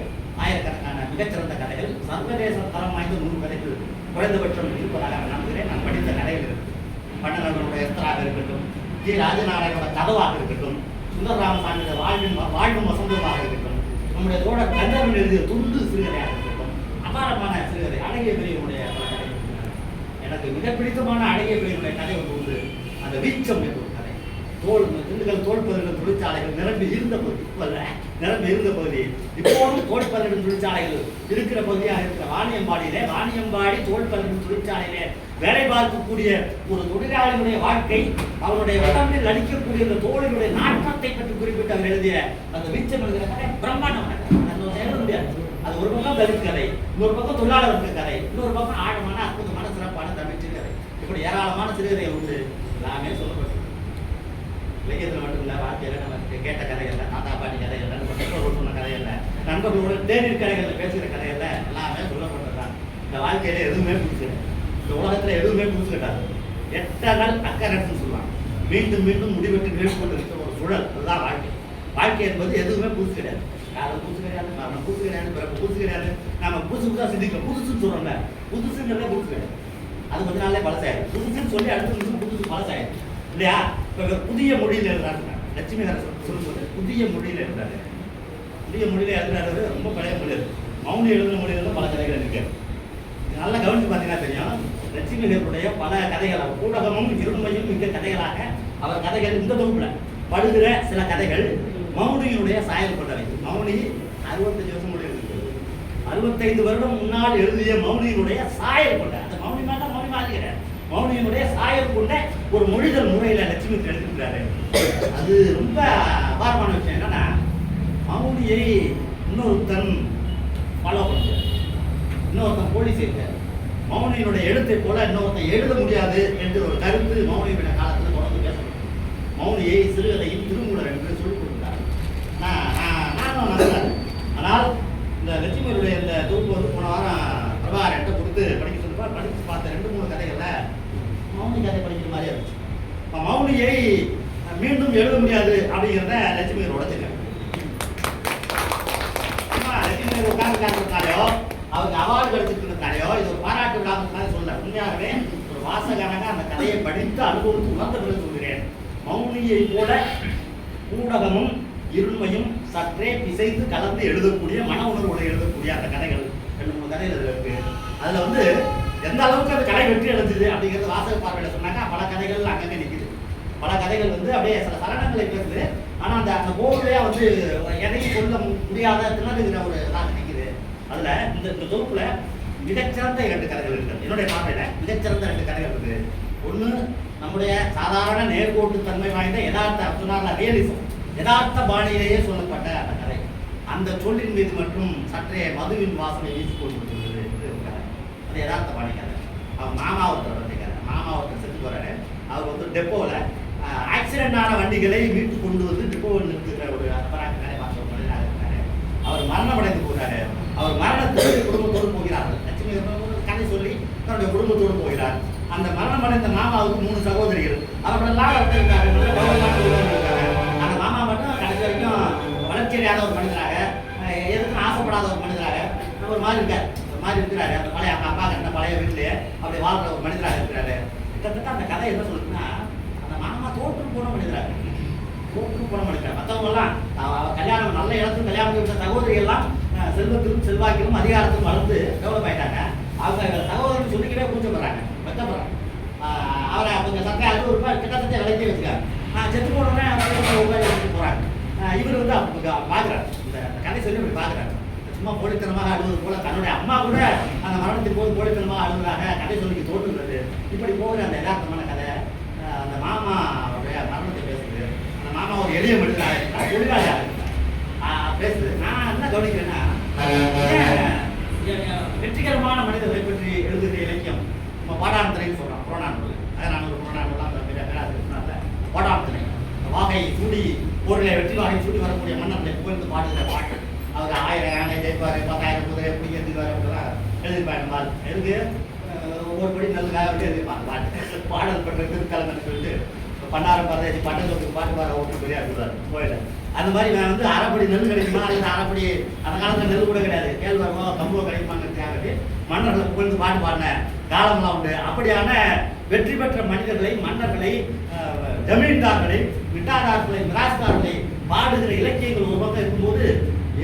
ஆயிரக்கணக்கான மிகச்சிறந்த கதைகள். சர்வதேச தரம் வாய்ந்த நூறு கதைகள் குறைந்தபட்சம் இருப்பதாக நான் நம்புகிறேன். நான் படித்த கதைகள் இருக்கு. பண்டனர்களுடைய எஸ்தராக இருக்கட்டும் ஜி ராஜநாராயணோட கதவாக இருக்கட்டும் சுந்தர ராமசாமியோட வாழ்வின் வாழ்வும் வசந்தமாக இருக்கட்டும் நம்முடைய தோட கந்தவன் எழுதிய துண்டு சிறுகதையாக இருக்கட்டும் அபாரமான சிறுகதை அழகிய பெரியவனுடைய எனக்கு மிக பிடித்தமான அழகிய பெரியவனுடைய கதை ஒன்று உண்டு. அந்த வீச்சம் என்று ஒரு தோல் திண்டுக்கல் தோல் பதனிடும் தொழிற்சாலைகள் நிரம்பி இருந்த பகுதி இப்போ நிரம்பி இருந்த பகுதி இப்போதும் தோல் பதனிடும் தொழிற்சாலைகள் இருக்கிற பகுதியாக இருக்கிற வாணியம்பாடியிலே வாணியம்பாடி தோல் பதனிடும் தொழிற்சாலையிலே வேலை பார்க்கக்கூடிய ஒரு தொழிலாளியுடைய வாழ்க்கை அவனுடைய உடம்பில் அளிக்கக்கூடிய அந்த தோழினுடைய நாட்டத்தை பற்றி குறிப்பிட்டு அவர் எழுதிய அந்த வீச்சம் எழுதிய கதை பிரம்மாண்டமான அது ஒரு முடியாது. அது ஒரு பக்கம் தலித் கதை இன்னொரு பக்கம் தொழிலாளருக்கு கதை இன்னொரு பக்கம் ஆழமான அற்புதமான சிறப்பான தமிழ் சிறுகதை. இப்படி ஏராளமான சிறுகதைகள் உண்டு. எல்லாமே சொல்லப்பட்டு இலக்கியத்தில் மட்டும் இல்லை வாழ்க்கையில் நமக்கு கேட்ட கதைகள்ல தாத்தா பாட்டி கதைகள்ல நம்ம பெற்றோர் சொன்ன கதைகள்ல நண்பர்களோட தேநீர் கதைகளில் பேசுகிற கதைகள்ல எல்லாமே சொல்லப்பட்டதுதான் இந்த வாழ்க்கையில எதுவுமே புதுசு இந்த உலகத்தில் எதுவுமே புதுசு கிடையாது எட்டனல் அக்கரட்னு சொல்லுவாங்க. மீண்டும் மீண்டும் முடிவெட்டு நிகழ்ச்சி கொண்டு இருக்கிற ஒரு சுழல் அதுதான் வாழ்க்கை. வாழ்க்கை என்பது எதுவுமே புதுசு கிடையாது. காலம் புதுசு கிடையாது மரணம் புதுசு கிடையாது பிறகு புதுசு கிடையாது. நாம புதுசு புதுசாக சிந்திக்கிறோம் புதுசுன்னு சொல்றோம்ல புதுசுங்கிறதே புதுசு கிடையாது. அது கொஞ்ச நாளே பழசாயிடும் புதுசுன்னு சொல்லி அடுத்த நிமிஷம் புதுசு பழசாயிடும் இல்லையா? இப்போ புதிய மொழியில் எழுதுறாங்க. லட்சுமி நரசன் சொல்லும்போது புதிய மொழியில் எழுதுறாரு. புதிய மொழியில் எழுதுறாரு. ரொம்ப பழைய மொழி அது. மௌனி எழுதுன மொழியில பல கதைகள் இருக்கு. நல்லா கவனித்து பார்த்தீங்கன்னா தெரியும். லட்சுமி நேருடைய பல கதைகள் ஊடகமும் இருமையும் மிக்க கதைகளாக அவர் கதைகள் இந்த தொகுப்பில் படுகிற சில கதைகள் மௌனியினுடைய சாயல் கொண்டவை. மௌனி அறுபத்தஞ்சு வருஷம் கூட எழுதியிருக்கிறது அறுபத்தைந்து வருடம் முன்னால் எழுதிய மௌனியினுடைய சாயல் கொண்ட அந்த மௌனி மேலே மௌனி மாதிரி மௌனியினுடைய சாயல் கொண்ட ஒரு மொழிதல் முறையில லட்சுமி எடுத்துக்கிறாரு. அது ரொம்ப அபாரமான விஷயம். என்னன்னா மௌனியை இன்னொருத்தன் ஃபாலோ பண்ணுறாரு இன்னொருத்தன் போலீஸ் இருக்கார் மௌனியினுடைய எழுத்தை போல இன்னொருத்தன் எழுத முடியாது என்று ஒரு கருத்து மௌனியுடைய காலத்தில் தொடர்ந்து பேசப்படும் மௌனியை சிறுகதையும் திருமூலர் என்று சொல்லிக் கொடுத்தார் நான் நானும் நம்புறேன் ஆனால் இந்த லட்சுமியுடைய இந்த தொகுப்பு வந்து போன வாரம் பிரபாகர் என்கிட்ட கொடுத்து படிக்க சொல்லுவார் படித்து பார்த்த ரெண்டு மூணு கதைகளில் மௌனி கதை படிக்க மௌனியை மீண்டும் எழுத முடியாது அப்படிங்கிறத லட்சுமி உடச்சிருக்காங்க சும்மா லட்சுமி அவங்க அவார்டு கிடைச்சிருக்கிறதுனாலையோ இது ஒரு பாராட்டு விழாங்கிறதுனால சொல்ல உண்மையாகவே ஒரு வாசகனாக அந்த கதையை படித்து அனுபவித்து உணர்ந்த பிறகு சொல்கிறேன். மௌனியை போல ஊடகமும் இருமையும் சற்றே பிசைந்து கலந்து எழுதக்கூடிய மன உணர்வோடு எழுதக்கூடிய அந்த கதைகள் ரெண்டு மூணு கதைகள் அதில் இருக்கு. அதில் வந்து எந்த அளவுக்கு அது கதை வெற்றி அடைஞ்சது அப்படிங்கிறது வாசக பார்வையில சொன்னாங்க பல கதைகள் அங்கங்கே பல கதைகள் வந்து அப்படியே சில சரணங்களை பேசுது. ஆனா அந்த அந்த போர்வையா வந்து எதையும் சொல்ல முடியாத திணறுகிற ஒரு நான் நினைக்குது அதுல இந்த இந்த தொகுப்புல மிகச்சிறந்த இரண்டு கதைகள் இருக்கு. என்னுடைய பார்வையில மிகச்சிறந்த ரெண்டு கதைகள் இருக்கு. ஒண்ணு நம்முடைய சாதாரண நேர்கோட்டு தன்மை வாய்ந்த யதார்த்த சொன்னார்ல ரியலிசம் யதார்த்த பாணியிலேயே சொல்லப்பட்ட அந்த கதை. அந்த சொல்லின் மீது மட்டும் சற்றே மதுவின் வாசனை வீசி கொண்டிருக்கிறது அது யதார்த்த பாணி கதை. அவர் மாமா ஒருத்தர் பற்றி கதை. மாமா ஒருத்தர் செஞ்சு போறாரு. அவர் வந்து டெப்போவில் ஆக்சிடென்ட் ஆன வண்டிகளை மீட்டு கொண்டு வந்து டிப்போ நிறுத்துகிற ஒரு அற்பராக வேலை பார்த்த இருக்கிறாரு அவர் மரணமடைந்து போகிறாரு. அவர் மரணத்துக்கு குடும்பத்தோடு போகிறார். லட்சுமி கதை சொல்லி தன்னுடைய குடும்பத்தோடு போகிறார். அந்த மரணமடைந்த மாமாவுக்கு மூணு சகோதரிகள். அவர்களெல்லாம் இருக்காங்க? அந்த மாமா மட்டும் கடைசி வரைக்கும் வளர்ச்சி அடையாத ஒரு மனிதராக எதுக்கும் ஆசைப்படாத ஒரு மனிதராக ஒரு மாதிரி இருக்கார். ஒரு மாதிரி இருக்கிறாரு. அந்த பழைய அவங்க அப்பா கண்ட பழைய வீட்டிலேயே அப்படி வாழ்ற ஒரு மனிதராக இருக்கிறாரு. கிட்டத்தட்ட அந்த கதை என்ன சொல்லுதுன்னா தோற்று போன மனிதராக தோற்று போன மனிதராக மற்றவங்க எல்லாம் கல்யாணம் நல்ல இடத்துல கல்யாணம் பண்ணி விட்ட சகோதரிகள் எல்லாம் செல்வத்திலும் செல்வாக்கிலும் அதிகாரத்திலும் வளர்ந்து டெவலப் ஆயிட்டாங்க. அவங்க சகோதரன் சொல்லிக்கிட்டே கூச்சப்படுறாங்க வெட்டப்படுறாங்க ஆஹ் அவரை அவங்க சட்டை அறுபது ரூபாய் கிட்டத்தட்ட விலைக்கே வச்சுக்காங்க நான் செத்து போனோடனே அவங்க உட்காந்து எடுத்துட்டு போகிறாங்க இவர் வந்து அவங்க பார்க்குறாரு இந்த கதை சொல்லி இப்படி பார்க்குறாரு சும்மா போலித்தனமாக அழுவது போல தன்னுடைய அம்மா கூட அந்த மரணத்தின் போது போலித்தனமாக அழுவதாக கதை சொல்லி தோன்றுகிறது இப்படி போகிற அந்த யதார்த்தமான மாமா அவருடைய மரணத்தை பேசுது. அந்த மாமா ஒரு எளிய மனிதனாக இருக்கிறார் ஆஹ் பேசுது. நான் என்ன கவனிக்கிறேன்னா வெற்றிகரமான மனிதர்களை பற்றி எழுதுகிற இலக்கியம் நம்ம பாடாந்திரைன்னு சொல்றான் புறநானூறு. அதனால ஒரு புறநானூறுலாம் பெரிய பேராசிரியர்னால சொன்னார்ல. வாகை சூடி பொருளை வெற்றி வாகை சூடி வரக்கூடிய மன்னர்களை புகழ்ந்து பாடுகிற பாட்டு. அவர் ஆயிரம் யானை ஜெயிப்பாரு பத்தாயிரம் குதிரை பிடிக்க எழுதிவாரு அப்படிலாம் எழுது ஒவ்வொரு படி நல்லதாக எழுதிப்பாங்க பாட்டு பாடல் பெற்ற திருக்கலங்கன்னு சொல்லிட்டு பண்டாரம் பரதேசி பட்டத்துக்கு பாட்டு பாட ஓட்டு பெரிய இருக்கிறார் கோயில அந்த மாதிரி நான் வந்து அரைப்படி நெல் கிடைக்குமா அல்லது அரைப்படி அந்த காலத்துல நெல் கூட கிடையாது கேழ்வரமோ கம்போ கிடைக்குமாங்கிறதுக்காகவே மன்னர்களை புகழ்ந்து பாட்டு பாடின காலம்லாம் உண்டு அப்படியான வெற்றி பெற்ற மனிதர்களை மன்னர்களை ஜமீன்தார்களை மிட்டாதார்களை மிராஸ்தார்களை பாடுகிற இலக்கியங்கள் ஒரு பக்கம் இருக்கும்போது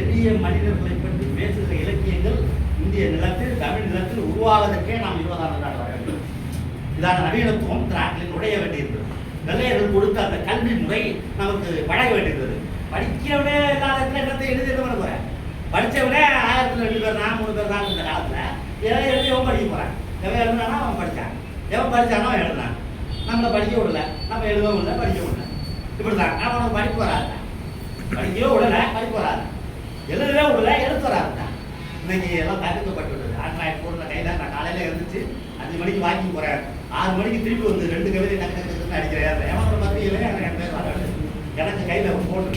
எளிய மனிதர்களை பற்றி பேசுகிற இலக்கிய இந்திய நிலத்தில் தமிழ் நிலத்தில் உருவாவதற்கே நாம் இருபதாம் நூற்றாண்டு வர வேண்டும். இதான நவீனத்துவம் நாட்டில் நுழைய வேண்டியிருந்தது. வெள்ளையர்கள் கொடுத்த அந்த கல்வி முறை நமக்கு பழக வேண்டியிருந்தது. படிக்கிறவனே இல்லாத இடத்தை எழுதி என்ன பண்ண போறேன்? படித்தவனே ஆயிரத்துல ரெண்டு பேர் தான் மூணு பேர் தான் இந்த காலத்துல. எதாவது எழுதி எவன் படிக்க போறான். எவன் எழுதுனானா அவன் படிச்சான். எவன் படித்தானோ அவன் எழுதுனான். நம்மளை படிக்க விடல. நம்ம எழுதவும் இல்லை படிக்கவும் இல்லை. இப்படிதான் நான் உனக்கு படிப்பு வராது படிக்கவே விடல படிப்பு வராது. எழுதவே விடல எழுத்து வராது இன்னைக்கு எல்லாம் தடுக்கப்பட்டு விட்டது ஆண்ட்ராய்டு ஃபோனில் கையில் நான் காலையில் இருந்துச்சு அஞ்சு மணிக்கு வாக்கிங் போகிறேன் ஆறு மணிக்கு திருப்பி வந்து ரெண்டு கவிதை டக்கு அடிக்கிறேன். எவனோட பத்திரிகையில எனக்கு என் பேர் வராது எனக்கு கையில் ஒரு ஃபோன்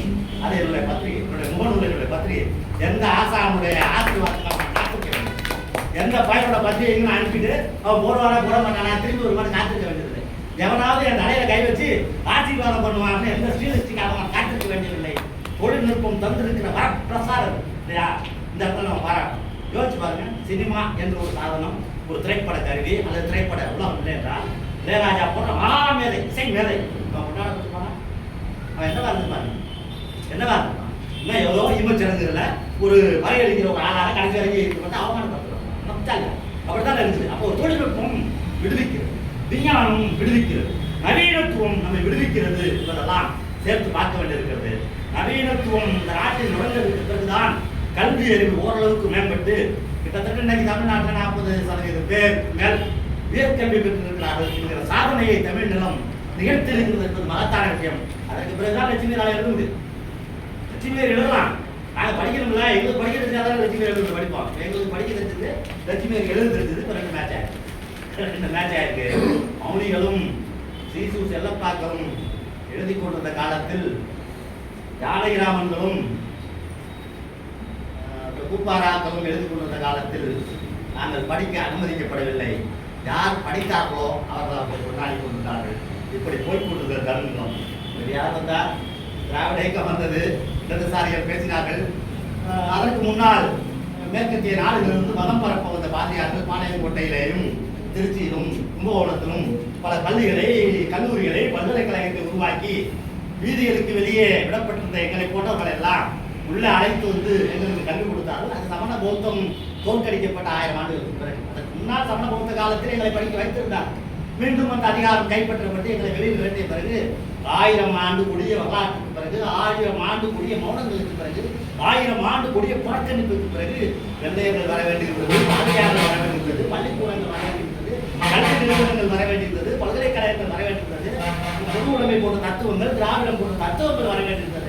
அது என்னுடைய பத்திரிகை. என்னுடைய முகநூல் என்னுடைய பத்திரிகை. எந்த ஆசானுடைய ஆசீர்வாதம் எந்த பையனோட பத்திரிகைன்னு அனுப்பிட்டு அவன் போடுவானா போட மாட்டானா? திருப்பி ஒரு மாதிரி காத்திருக்க வேண்டியது எவனாவது என் தலையில கை வச்சு ஆசீர்வாதம் பண்ணுவான்னு எந்த ஸ்ரீலிஸ்டிக்காக காத்திருக்க வேண்டியதில்லை. தொழில்நுட்பம் தந்திருக்கிற வரப்பிரசாரம். இல்லையா? இந்த இடத்துல நம்ம பாராட்டணும் யோசிச்சு பாருங்க சினிமா என்ற ஒரு சாதனம் ஒரு திரைப்பட கருவி அல்லது திரைப்பட உலகம் இல்லை என்றால் இளையராஜா போன்ற மாமேதை இசை மேதை. அவன் கொண்டாட கொடுப்பானா? அவன் என்னவா இருந்திருப்பான் என்னவா இருந்திருப்பான் இன்னும் எவ்வளோ இமச்சடங்குல ஒரு வரையறுக்கிற ஒரு ஆளாக கடைசி வரைக்கும் இருக்கப்பட்டு அவமானப்படுத்துறோம். அப்படித்தான் அப்படித்தான் இருக்குது அப்போ ஒரு தொழில்நுட்பம் விடுவிக்கிறது. விஞ்ஞானம் விடுவிக்கிறது. நவீனத்துவம் நம்மை விடுவிக்கிறது என்பதெல்லாம் சேர்த்து பார்க்க வேண்டியிருக்கிறது. நவீனத்துவம் இந்த நாட்டில் நுழைந்ததுக்கு பிறகுதான் கல்வி அறிவு ஓரளவுக்கு மேம்பட்டு கிட்டத்தட்ட இன்னைக்கு தமிழ்நாட்டில் நாற்பது சதவீதம் பேர் மேல் உயர்கல்வி பெற்றிருக்கிறார்கள் என்கிற சாதனையை தமிழ் நிலம் நிகழ்த்திருக்கிறது என்பது மகத்தான விஷயம். அதற்கு பிறகுதான் லட்சுமி ராய் எழுதுது லட்சுமி எழுதலாம். நாங்கள் படிக்கணும்ல எங்களுக்கு படிக்க தெரிஞ்சாதான் லட்சுமி எழுதுறது படிப்போம் எங்களுக்கு படிக்க தெரிஞ்சது லட்சுமி எழுத தெரிஞ்சது இப்போ ரெண்டு மேட்ச் ஆயிருக்கு. ரெண்டு மேட்ச் ஆயிருக்கு. மௌனிகளும் சீசு செல்லப்பாக்களும் எழுதி கொண்டிருந்த காலத்தில் ஜானகிராமன்களும் அஹ், எழுதி கொண்டிருந்த காலத்தில் நாங்கள் படிக்க அனுமதிக்கப்படவில்லை. யார் படித்தார்களோ அவர்கள் அப்படி கொண்டாடி கொண்டிருந்தார்கள். இப்படி போய்கொண்டிருந்த தருணம் யார் வந்தால் திராவிட இயக்கம் வந்தது. இடதுசாரிகள் பேசினார்கள். அதற்கு முன்னால் மேற்கத்திய நாடுகளிலிருந்து மதம் பரப்ப வந்த பாதிரியார்கள் பாளையங்கோட்டையிலேயும் திருச்சியிலும் கும்பகோணத்திலும் பல பள்ளிகளை கல்லூரிகளை பல்கலைக்கழகத்தை உருவாக்கி வீதிகளுக்கு வெளியே விடப்பட்டிருந்த எங்களை போன்றவர்கள் எல்லாம் உள்ள அழைத்து வந்து எங்களுக்கு கல்வி கொடுத்தார்கள். அது சமண பௌத்தம் தோற்கடிக்கப்பட்ட ஆயிரம் ஆண்டுகளுக்கு பிறகு. அதற்கு முன்னால் சமண பௌத்த காலத்தில் எங்களை படிக்க வைத்திருந்தார். மீண்டும் அந்த அதிகாரம் கைப்பற்றப்பட்டு எங்களை வெளியில் விரட்டிய பிறகு ஆயிரம் ஆண்டு கொடிய வரலாற்றுக்கு பிறகு ஆயிரம் ஆண்டு கொடிய மௌனங்களுக்கு பிறகு ஆயிரம் ஆண்டு கொடிய புறக்கணிப்புக்கு பிறகு வெள்ளையர்கள் வர வேண்டியிருந்தது பாரதியார்கள் வர வேண்டியிருந்தது பள்ளிக்கூடங்கள் வர வேண்டியிருந்தது கல்வி நிறுவனங்கள் வர வேண்டியிருந்தது பல்கலைக்கழகங்கள் வர வேண்டியிருந்தது பொது உடைமை போன்ற தத்துவங்கள் திராவிடம் போன்ற தத்துவங்கள் வர வேண்டியிருந்தது.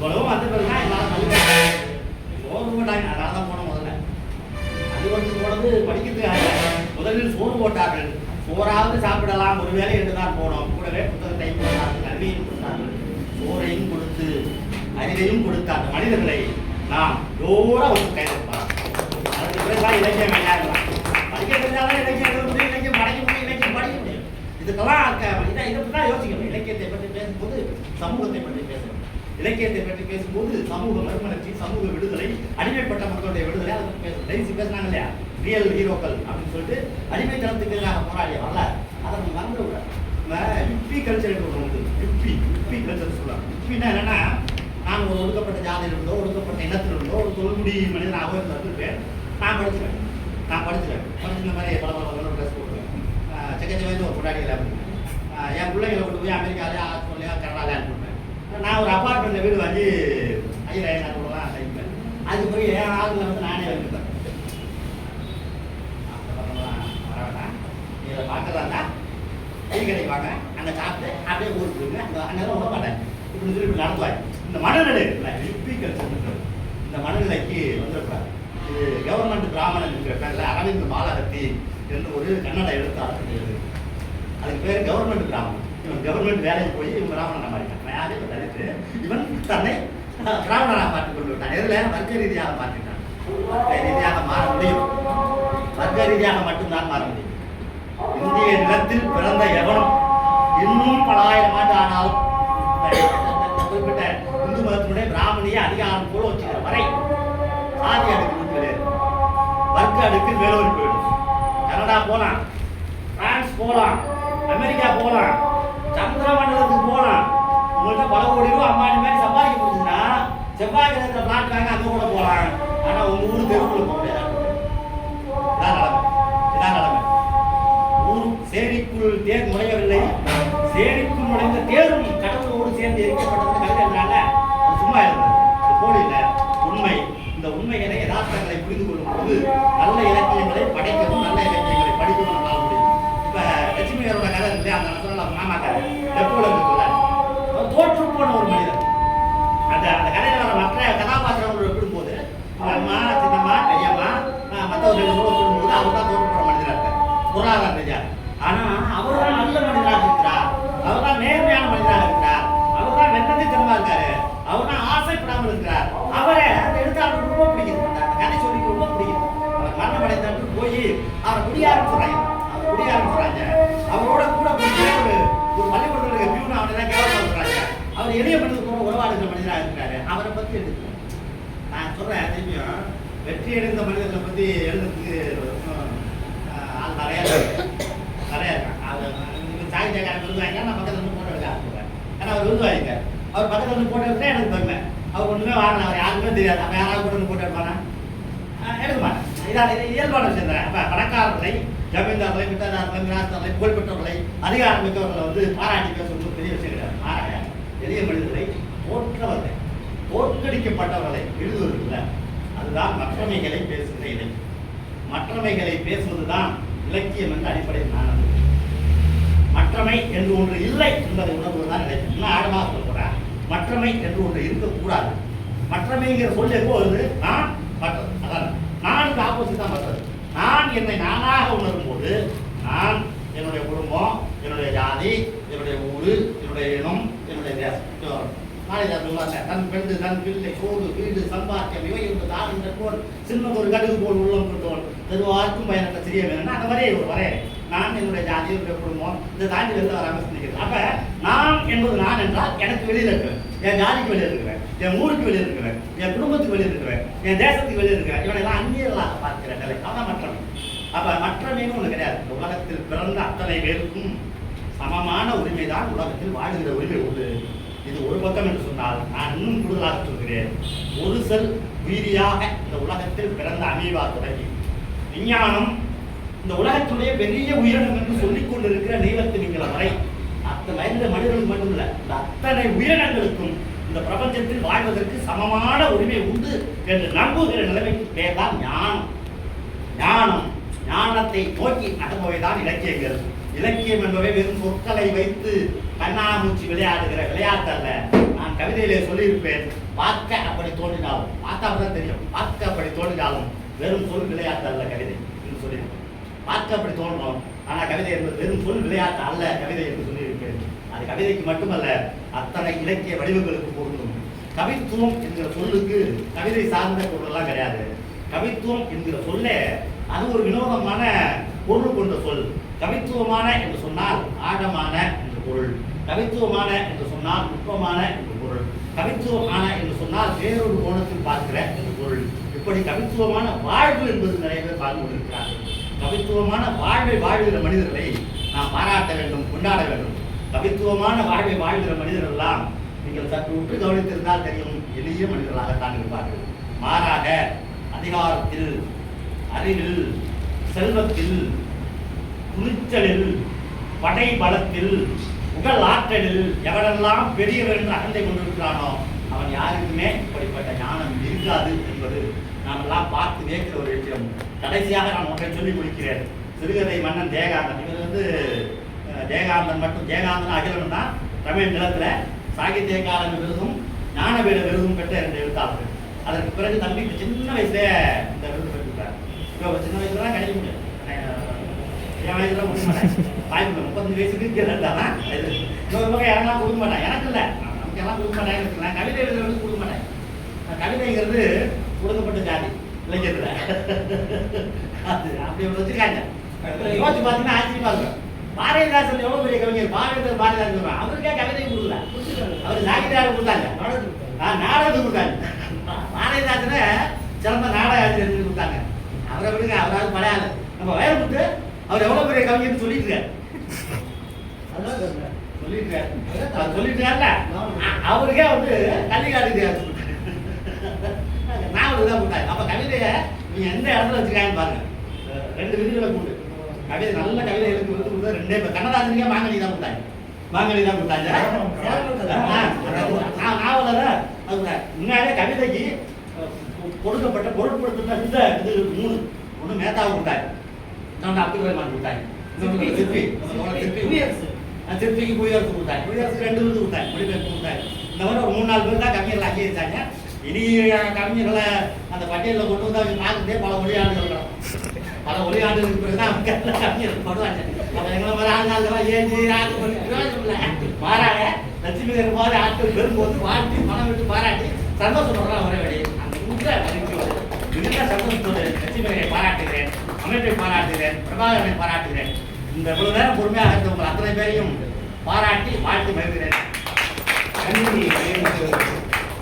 இவ்வளவு வந்த பிறகுதான் எங்களால் கல்வி சோறு போட்டாங்க. அதனால தான் போனோம் முதல்ல. அது வந்து போனது படிக்கிறதுக்காக. முதலில் ஃபோன் போட்டார்கள். சோறாவது சாப்பிடலாம். ஒரு வேலை என்று தான் போனோம். கூடவே புத்தகத்தையும் கொடுத்தார்கள். கல்வியும் கொடுத்தார்கள். சோறையும் கொடுத்து அறிவையும் கொடுத்தார். மனிதர்களை நாம் ஜோரா வந்து கைதப்பார் அதுக்கு பிறகுதான் இலக்கியம் வேண்டாம் படிக்க தெரிஞ்சாலும் இலக்கியம் எழுத முடியும். இலக்கியம் படைக்க முடியும். இலக்கியம் படிக்க முடியும். இதுக்கெல்லாம் க- இதை இதை பற்றி தான் யோசிக்கணும். இலக்கியத்தை பற்றி பேசும்போது சமூகத்தை பற்றி பேசணும். இலக்கியத்தை பற்றி பேசும்போது சமூக மறுமலர்ச்சி சமூக விடுதலை அடிமைப்பட்ட மக்களுடைய விடுதலை அதை பற்றி பேசணும் டைசி பேசினாங்க இல்லையா? ரியல் ஹீரோக்கள் அப்படின்னு சொல்லிட்டு அடிமைத்தனத்துக்கு எதிராக போராடிய வரலாறு அதை நம்ம மறந்து விட யுப்பி கல்ச்சர் ஒன்று உண்டு. யுப்பி யுப்பி கல்ச்சர் சொல்லுவாங்க. யுப்பின்னா என்னன்னா நான் ஒரு ஒதுக்கப்பட்ட ஜாதியில் இருந்தோ ஒதுக்கப்பட்ட இனத்தில் இருந்தோ ஒரு தொல்குடி மனிதனாக இருந்திருப்பேன் நான் படிச்சுவேன் நான் படிச்சுவேன் படிச்சு இந்த மாதிரி பல பல பல ட்ரெஸ் போடுவேன். செக்கச்சவேந்து ஒரு கொண்டாடிகள் அப்படின்னு. என் பிள்ளைங்களை கொண்டு போய் அமெரிக்காவிலே ஆஸ்திரேலியா கனடாலே அனுப்பிவிட்டேன் நான் ஒரு அப்பார்ட்மெண்ட்டில் வீடு வாங்கி ஐயாயிரம் கூடலாம் தைப்பேன் அதுக்கு போய் என் ஆளுங்களை வந்து நானே வைப்பேன் அந்த பக்கம்லாம் நீ இதை பார்க்கறதா டீ கிடைப்பாங்க வாங்க அங்கே சாப்பிட்டு அப்படியே ஊருக்கு போயிருங்க அந்த அங்கே விட மாட்டேன் இப்படி சொல்லி இப்படி இந்த மனநிலை இருக்குல்ல கல்ச்சர் இந்த மனநிலைக்கு வந்துடக்கூடாது. இது கவர்மெண்ட் பிராமணன் இருக்கிற பேரில் அரவிந்த் மாலகத்தி என்று ஒரு கன்னட எழுத்தாளர் எழுது அதுக்கு பேர் கவர்மெண்ட் பிராமணன். இவன் கவர்மெண்ட் வேலைக்கு போய் இவன் பிராமணனாக மாறிட்டான். யாரையும் இப்ப இவன் தன்னை அஹ், பிராமணனாக மாற்றிக் கொண்டு விட்டான். எதில்? வர்க்க ரீதியாக மாற்றிட்டான் வர்க்க ரீதியாக மாற முடியும். வர்க்க ரீதியாக மட்டும்தான் மாற முடியும். இந்திய நிலத்தில் பிறந்த எவனும் இன்னும் பல ஆயிரம் ஆண்டு ஆனாலும் குறிப்பிட்ட இந்து மதத்தினுடைய பிராமணிய அதிகாரம் போல வச்சுக்கிற வரை சாதி அடுக்கு கிடையாது வர்க்க அடுக்கு மேலோரி போயிடும். கனடா போலாம் பிரான்ஸ் போலாம் அமெரிக்கா போலாம் சந்திர மண்டலத்துக்கு போலாம். உங்கள்கிட்ட பல கோடி ரூபா அம்பானி மாதிரி சம்பாதிக்க முடிஞ்சுன்னா செவ்வாய் கிரகத்தில் பிளாட் வாங்க அங்கே கூட போகலாம். ஆனால் உங்கள் ஊர் தெருவுக்குள்ள போக முடியாது. இதான் நிலைமை இதான் நிலைமை ஊர் சேரிக்குள் தேர் நுழையவில்லை. சேரிக்குள் நுழைந்த தேரும் கடவுளோடு சேர்ந்து எரிக்கப்பட்டது கருதுனால அது சும்மா இருந்தது. அது இல்லை. உண்மை. இந்த உண்மைகளை யதார்த்தங்களை புரிந்து கொள்ளும் போது நல்ல இலக்கியங்களை படைக்கவும் நல்ல இலக்கியங்களை படிக்கவும் நம்மளால முடியும். இப்ப லட்சுமியரோட கதை இல்லையா அந்த சொல்ல மாமா கதை எப்போல ஒப்பிடும்போது அவங்க அம்மா சின்னம்மா பெரியம்மா ஆஹ் மற்றவர்கள் கூட அவர் தான் தோற்று போன மனிதராக பொருளாதார ரீதியாக ஆனா அவர் தான் நல்ல மனிதராக இருக்கிறார் அவர் தான் நேர்மையான மனிதராக இருக்கிறார் அவர் தான் வெண்ணத்தை திறமா இருக்காரு அவர் தான் ஆசைப்படாமல் இருக்கிறார் அவரை அந்த எழுத்தாளருக்கு ரொம்ப பிடிக்குது அந்த கதை சொல்லிக்கு ரொம்ப பிடிக்குது அவர் மரணம் அடைந்தாட்டு போய் அவரை குடியாரம் சொல்றாங்க அவர் குடியாரம் சொல்றாங்க அவரோட கூட போய் ஒரு ஒரு பள்ளிக்கூடத்தில் இருக்க பியூன் அவனை தான் கேவலம் அவர் எளிய மனிதர் கூட உறவாட மனிதராக இருக்கிறாரு. அவரை பற்றி எடுத்து நான் சொல்றேன் வெற்றி அடைந்த மனிதர்களை பத்தி எழுதுறதுக்கு ஆள் நிறைய இருக்கு. நிறைய இருக்கான் அவர் சாகித்யக்காரன் விருதுவாங்க நான் பக்கத்துல இருந்து போட்டோ எடுக்க ஆரம்பிப்பேன். ஏன்னா அவர் விருதுவாங்க அவர் பக்கத்துல இருந்து போட்டோ எடுத்தா எனக்கு பெருமை. அவர் ஒண்ணுமே வாங்கல அவர் யாருக்குமே தெரியாது. அவன் யாராவது கூட இருந்து போட்டோ எடுப்பானா? ஆஹ் எடுக்க மாட்டேன் இதான் இயல்பான விஷயம் தானே அப்ப பணக்காரர்களை ஜமீன்தார்களை மிட்டாதாரர்களை மிராஸ்தார்களை புகழ்பெற்றவர்களை அதிகாரம் மிக்கவர்களை வந்து பாராட்டி பேசுவது பெரிய விஷயம் கிடையாது. மாறாக எளிய மனிதர்களை போற்றவர்கள் தோற்கடிக்கப்பட்டவர்களை எழுதுவதில்ல. அதுதான் மற்றமைகளை பேசுகிற இலக்கியம் மற்றமைகளை பேசுவதுதான் இலக்கியம் என்ற அடிப்படையில் நான் மற்றமை என்று ஒன்று இல்லை என்பதை உணர்வுதான் இலக்கியம். இன்னும் ஆழமாக சொல்ல மற்றமை என்று ஒன்று இருக்கக்கூடாது. மற்றமைங்கிற சொல் எப்போது? நான் மற்றது. அதான். நான் ஆப்போசிட் தான் மற்றது. நான் என்னை நானாக உணரும் போது நான் என்னுடைய குடும்பம் என்னுடைய ஜாதி என்னுடைய ஊரு என்னுடைய இனம் என்னுடைய தேசம் தன் பெண்டு தன் பிள்ளை சோறு வீடு சம்பாத்தியம் இவை என்று தான் இந்த போல் சின்ன ஒரு கடுகு போல் உள்ளம் கொண்டோன் தெருவார்க்கும் பயனற்ற சிறிய வேணும் அந்த வரைய ஒரு வரையறை நான் என்னுடைய ஜாதி என்னுடைய குடும்பம் இந்த தாண்டி வெளில வராமல் சிந்திக்கிறது அப்போ நான் என்பது நான் என்றால் எனக்கு வெளியில இருக்கிறேன் என் ஜாதிக்கு வெளியே இருக்கிறேன் என் ஊருக்கு வெளியே இருக்கிறேன் என் குடும்பத்துக்கு வெளியே இருக்கிறேன் என் தேசத்துக்கு வெளியே இருக்கிறேன் இவனை எல்லாம் அந்நியர்களாக பார்க்கிற நிலை அதான் மற்றவன் அப்போ மற்றமைன்னு ஒன்று கிடையாது உலகத்தில் பிறந்த அத்தனை பேருக்கும் சமமான உரிமை தான் உலகத்தில் வாழ்கிற உரிமை உண்டு இது ஒரு பக்கம் என்று சொன்னால் நான் இன்னும் கூடுதலாக சொல்கிறேன். ஒரு செல் உயிரியாக இந்த உலகத்தில் பிறந்த அமைவா தொடங்கி விஞ்ஞானம் இந்த உலகத்துடைய பெரிய உயிரினம் என்று சொல்லிக் கொண்டிருக்கிற நீளத்திமிங்கிற வரை அத்தனை மனிதன் மட்டும் இல்லை இந்த அத்தனை உயிரினங்களுக்கும் இந்த பிரபஞ்சத்தில் வாழ்வதற்கு சமமான உரிமை உண்டு என்று நம்புகிற நிலைமைக்கு பேர் தான் ஞானம். ஞானம் ஞானத்தை நோக்கி நகர்பவைதான் இலக்கியங்கள். இலக்கியம் என்பவை வெறும் சொற்களை வைத்து கண்ணாமூச்சி விளையாடுகிற விளையாட்டு அல்ல நான் கவிதையிலே சொல்லியிருப்பேன் பார்க்க அப்படி தோன்றினாலும். பார்த்தா தான் தெரியும். பார்க்க அப்படி தோன்றினாலும் வெறும் சொல் விளையாட்டு அல்ல கவிதை என்று சொல்லியிருப்பேன். பார்க்க அப்படி தோன்றோம் ஆனால் கவிதை என்பது வெறும் சொல் விளையாட்டு அல்ல கவிதை என்று சொல்லியிருப்பேன். அது கவிதைக்கு மட்டுமல்ல அத்தனை இலக்கிய வடிவங்களுக்கு பொருந்தும். கவித்துவம் என்கிற சொல்லுக்கு கவிதை சார்ந்த பொருளெல்லாம் கிடையாது. கவித்துவம் என்கிற சொல்ல அது ஒரு வினோதமான பொருள் கொண்ட சொல். கவித்துவமான என்று சொன்னால் ஆழமான என்று பொருள். கவித்துவமான என்று சொன்னால் நுட்பமான என்று பொருள். கவித்துவமான என்று சொன்னால் வேறொரு கோணத்தில் பார்க்கிற என்று பொருள். இப்படி கவித்துவமான வாழ்வு என்பது நிறைய பேர் பார்த்து கொண்டிருக்கிறார்கள். கவித்துவமான வாழ்வை வாழ்கிற மனிதர்களை நாம் பாராட்ட வேண்டும் கொண்டாட வேண்டும். கவித்துவமான வாழ்வை வாழ்கிற மனிதர்கள் எல்லாம் நீங்கள் சற்று உற்று கவனித்திருந்தால் தெரியும் எளிய மனிதர்களாகத்தான் இருப்பார்கள். மாறாக அதிகாரத்தில் அறிவில் செல்வத்தில் துணிச்சலில் படை பலத்தில் உடல் ஆற்றலில் எவரெல்லாம் பெரியவர் என்று அகந்தை கொண்டிருக்கிறானோ அவன் யாருக்குமே இப்படிப்பட்ட ஞானம் இருக்காது என்பது நாம் எல்லாம் பார்த்து வியக்கிற ஒரு விஷயம். கடைசியாக நான் ஒன்றை சொல்லி முடிக்கிறேன் சிறுகதை மன்னன் ஜெயகாந்தன். இவர் வந்து அஹ், ஜெயகாந்தன் மட்டும் ஜெயகாந்தன் அகிலன் தான் தமிழ் நிலத்தில் சாகித்ய விருதும் ஞானபீட விருதும் பெற்ற இரண்டு எழுத்தாளர்கள். அதற்கு பிறகு தம்பி சின்ன வயசுல இந்த விருது பெற்றுட்டார். இப்போ சின்ன வயசுல தான் கிடைக்க முடியாது. என் வயசுல கொடுக்க மாட்டேன் வாய்ப்பு முப்பத்தஞ்சு வயசுக்கு இருக்கிறதா இன்னொரு பக்கம் யாரெல்லாம் கொடுக்க மாட்டேன் எனக்கு இல்லை. நமக்கு எல்லாம் கொடுக்க மாட்டேன் நான் கவிதை எழுதுறது கொடுக்க மாட்டேன். கவிதைங்கிறது கொடுக்கப்பட்ட ஜாதி இளைஞர்ல அது அப்படி ஒன்று வச்சிருக்காங்க. யோசிச்சு பார்த்தீங்கன்னா ஆச்சரியமா இருக்கும். பாரதிதாசன் எவ்வளவு பெரிய கவிஞர்? பாரதிதாசன் பாரதிதாசன் அவருக்கே கவிதை கொடுக்கல. அவர் சாகித்யாரம் கொடுத்தாங்க. நாடகம் கொடுத்தாங்க. பாரதிதாசனை சிறந்த நாடக ஆசிரியர் கொடுத்தாங்க. அவரை விடுங்க. அவராது பழைய நம்ம வயல் விட்டு அவர் எவ்வளவு பெரிய கவிஞர்னு சொல்லிட்டு இருக்காரு. சொல்லிட்டு இருக்காரு. அவர் சொல்லிட்டு இருக்காருல்ல, அ- அவருக்கே வந்து கள்ளிக்காடு நாவல் தான் கொடுத்தாங்க அப்ப கவிதையை நீங்க எந்த இடத்துல வச்சிருக்காங்கன்னு பாருங்க. ரெண்டு விதிகளை கூட்டு. கவிதை நல்ல கவிதை எழுதி விருது கொடுத்தா ரெண்டே பேர் கண்ணதாசனுக்கே மாங்கனி தான் கொடுத்தாங்க. மாங்கனி தான் கொடுத்தாங்க. நான் கொடுத்தாங்க. முன்னாடியே கவிதைக்கு கொடுக்கப்பட்ட பொருட்படுத்த இந்த இது மூணு. ஒண்ணு மேத்தாவை கொடுத்தாங்க இன்னொன்று அப்துல் ரஹ்மான் கொடுத்தாங்க குடியரசு. ஆ, சிற்பிக்கு குடியரசு கொடுத்தாங்க குடியரசுக்கு ரெண்டு விருது கொடுத்தாங்க மொழிபெயர்ப்பு கொடுத்தாங்க இந்த மாதிரி ஒரு மூணு நாலு பேர் தான் கவிஞர்கள் அங்கீகரிச்சாங்க இனி கவிஞர்களை அந்த பட்டியலில் கொண்டு வந்து அவங்க பார்க்கறதே பல கிடக்கும். பல ஒளியாண்டுகளுக்கு பிறகு தான் கவிஞர்கள் படுவாங்க அப்ப எங்களை மாதிரி ஆளுநர்கள்லாம் ஏஞ்சி இல்லை மாறாக லட்சுமி தேர் மாதிரி ஆட்கள் பெறும்போது வாழ்த்தி பணம் விட்டு பாராட்டி சந்தோஷப்படுறோம் ஒரே வழி அந்த மிகுந்த சந்தோஷத்தோடு லட்சுமியை பாராட்டுகிறேன் அமைப்பை பாராட்டுகிறேன் பிரபாகரனை பாராட்டுகிறேன். இந்த இவ்வளவு நேரம் பொறுமையாக இருந்த உங்கள் அத்தனை பேரையும் பாராட்டி வாழ்த்து மகிழ்கிறேன். நன்றி